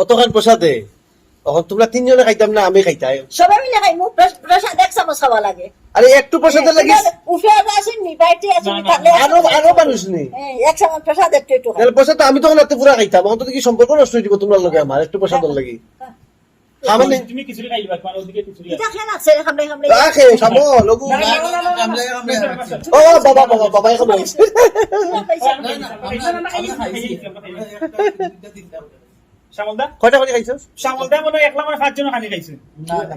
অতখান প্রসাদে। তখন তোমরা তিনজনে খাইতাম না আমি খাইতাই। সবাই মিলে খাই মুখ প্রসাদ এক চামচ খাওয়া লাগে। আরে একটু প্রসাদে লাগিস উফে আসেন নি আসেন এক আরও আরও মানুষ নেই হ্যাঁ, এক চামচ প্রসাদ একটু একটু তাহলে প্রসাদ তো আমি তখন পুরা খাইতাম এখন তো কি সম্পর্ক নষ্ট হয়ে যাব তোমার লগে আমার একটু প্রসাদ লাগি। খাবার নেই তুমি খিচুড়ি খাই তোমার ওদিকে খিচুড়ি এটা খেয়ে আছে খামড়ে খামড়ে রাখে খাব লগু না, না, না, না, না, না, না, ও বাবা বাবা বাবাই খাব কয়টা করে খাইছস শ্যামলদা মনে একলা মানে পাঁচজন খানি খাইছে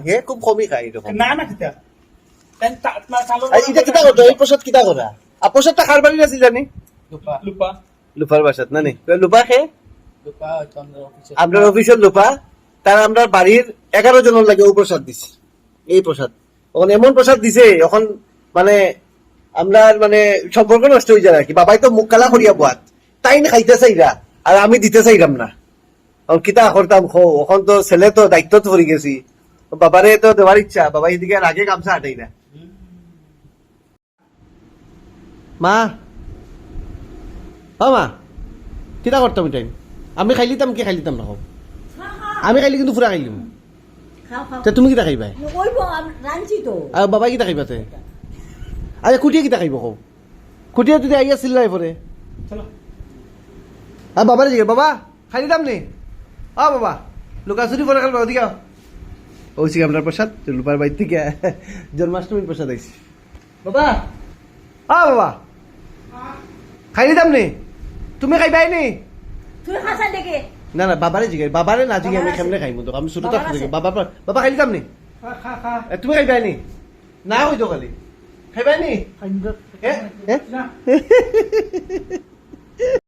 হে খুব কমই খাই এরকম না না কিতা এটা কিতা করতো এই প্রসাদ কিতা করা আর প্রসাদটা খার বাড়ি আছে জানি লুপা লুপার বাসাত না নি লুপা খে আপনার অফিসের লোপা তার আমরা বাড়ির এগারো জনের লাগে ও প্রসাদ দিছে। এই প্রসাদ। এখন এমন প্রসাদ দিছে, এখন মানে আমরা মানে সম্পর্ক নষ্ট হয়ে যায় আর কি। বাবাই তো মুখ কালা করিয়া বাত তাই না খাইতে চাইরা, আর আমি দিতে চাইরাম না। এখন কিতা করতাম খো, এখন তো ছেলে তো দায়িত্ব তো পড়ে গেছি। বাবারে তো দেওয়ার ইচ্ছা বাবা এদিকে আর আগে গামছা হাঁটাই না মা। ও মা। কিতা করতাম টাইম আমি খাইলিতাম কি খাইলিতাম না আমি খাইলে কিন্তু পুরা খাইলিম তে তুমি কিতা খাইবা? ওইব রাঞ্চি তো। আর বাবা কিতা খাইবা তে? আরে কুটিয়া কিতা খাইব কও। কুটিয়া যদি আইয়া চিল্লাই পরে চলো। আর বাবারে জিজ্ঞেস বাবা খাইলিতাম নি? আ বাবা লুকাচুরি পরে খাল ওদিকে। ওইছি আপনার প্রসাদ লুপার বাড়ি থেকে জন্মাষ্টমীর প্রসাদ আইছি বাবা আ বাবা। খাইলিতাম নি? তুমি খাইবাই নি? খাসা দেখে না না বাবারে জিগাই বাবারে না জিগাই আমি খেমনে কেমনে। খাইমু তো আমি ছোট বাবার থাকতে বাবা বাবা খাইলি খাইলিতাম নি তুমি খাইবাই নি না হইতো খালি। খাইবাই নি এ? এ?